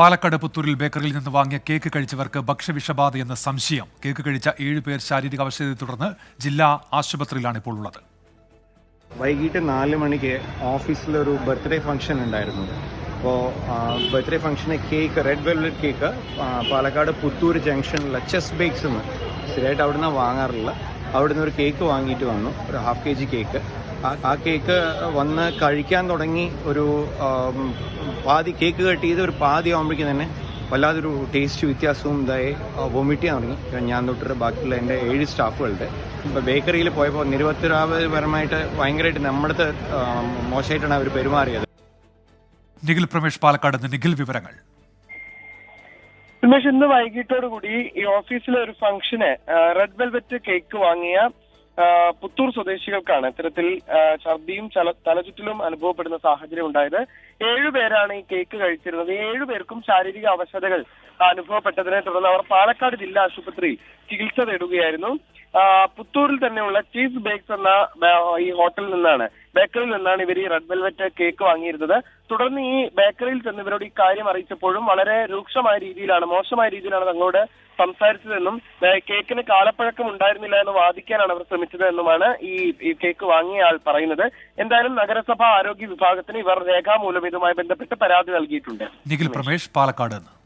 പാലക്കാട് പുത്തൂരിൽ ബേക്കറിയിൽ നിന്ന് വാങ്ങിയ കേക്ക് കഴിച്ചവർക്ക് ഭക്ഷ്യവിഷബാധയെന്ന് സംശയം. കേക്ക് കഴിച്ച ഏഴുപേർ ശാരീരിക അവശതയെ തുടർന്ന് ജില്ലാ ആശുപത്രിയിലാണ് ഇപ്പോൾ ഉള്ളത്. വൈകിട്ട് നാല് മണിക്ക് ഓഫീസിലൊരു ബർത്ത്ഡേ ഫംഗ്ഷൻ ഉണ്ടായിരുന്നു. അപ്പോൾ ബർത്ത്ഡേ ഫംഗ്ഷന് cake red velvet cake Palakkad Puthur ജംഗ്ഷനിലെ ചെസ് ബേക്സ് എന്ന് സ്ഥിരമായിട്ട് അവിടുന്ന് വാങ്ങാറില്ല അവിടുന്ന് ഒരു കേക്ക് വാങ്ങിയിട്ട് വന്നു. ഒരു ഹാഫ് കെ ജി കേക്ക് ആ- കേക്ക് വന്ന് കഴിക്കാൻ തുടങ്ങി ഒരു പാതി കേക്ക് കട്ട് ചെയ്ത് ഒരു പാതി ആകുമ്പോഴേക്കും തന്നെ വല്ലാതൊരു ടേസ്റ്റ് വ്യത്യാസവും ഇതായി വൊമിറ്റ് ചെയ്യാൻ തുടങ്ങി. ഞാൻ തൊട്ടിട്ട് ബാക്കിയുള്ള എന്റെ ഏഴ് സ്റ്റാഫുകളുടെ. ഇപ്പോൾ ബേക്കറിയിൽ പോയപ്പോൾ നിരുപത്തരപരമായിട്ട് ഭയങ്കരമായിട്ട് നമ്മുടെ മോശമായിട്ടാണ് അവർ പെരുമാറിയത്. നിഖിൽ പ്രമേഷ് പാലക്കാട് നിന്ന് നിഖിൽ വിവരങ്ങൾ. ഉന്മേഷ് ഇന്ന് വൈകിട്ടോടുകൂടി ഈ ഓഫീസിലെ ഒരു ഫംഗ്ഷന് റെഡ് വെൽവെറ്റ് കേക്ക് വാങ്ങിയ പുത്തൂർ സ്വദേശികൾക്കാണ് ഇത്തരത്തിൽ ഛർദിയും തലചുറ്റലും അനുഭവപ്പെടുന്ന സാഹചര്യം ഉണ്ടായത്. ഏഴുപേരാണ് ഈ കേക്ക് കഴിച്ചിരുന്നത്. ഏഴുപേർക്കും ശാരീരിക അവശതകൾ അനുഭവപ്പെട്ടതിനെ തുടർന്ന് അവർ പാലക്കാട് ജില്ലാ ആശുപത്രിയിൽ ചികിത്സ തേടുകയായിരുന്നു. പുത്തൂരിൽ തന്നെയുള്ള ചീസ് ബേക്സ് എന്ന ഈ ഹോട്ടലിൽ നിന്നാണ് ബേക്കറിയിൽ നിന്നാണ് ഇവർ ഈ റെഡ് വെൽവെറ്റ് കേക്ക് വാങ്ങിയിരുന്നത്. തുടർന്ന് ഈ ബേക്കറിയിൽ ചെന്ന് ഇവരോട് ഈ കാര്യം അറിയിച്ചപ്പോഴും വളരെ രൂക്ഷമായ രീതിയിലാണ് മോശമായ രീതിയിലാണ് തങ്ങളോട് സംസാരിച്ചതെന്നും കേക്കിന് കാലപ്പഴക്കം ഉണ്ടായിരുന്നില്ല എന്ന് വാദിക്കാനാണ് അവർ ശ്രമിച്ചത്. എന്നുമാണ് ഈ കേക്ക് വാങ്ങിയ ആൾ പറയുന്നത്. എന്തായാലും നഗരസഭ ആരോഗ്യ വിഭാഗത്തിന് ഇവർ രേഖാമൂലം ഇതുമായി ബന്ധപ്പെട്ട് പരാതി നൽകിയിട്ടുണ്ട്. നിഖിൽ പ്രമേഷ് പാലക്കാട്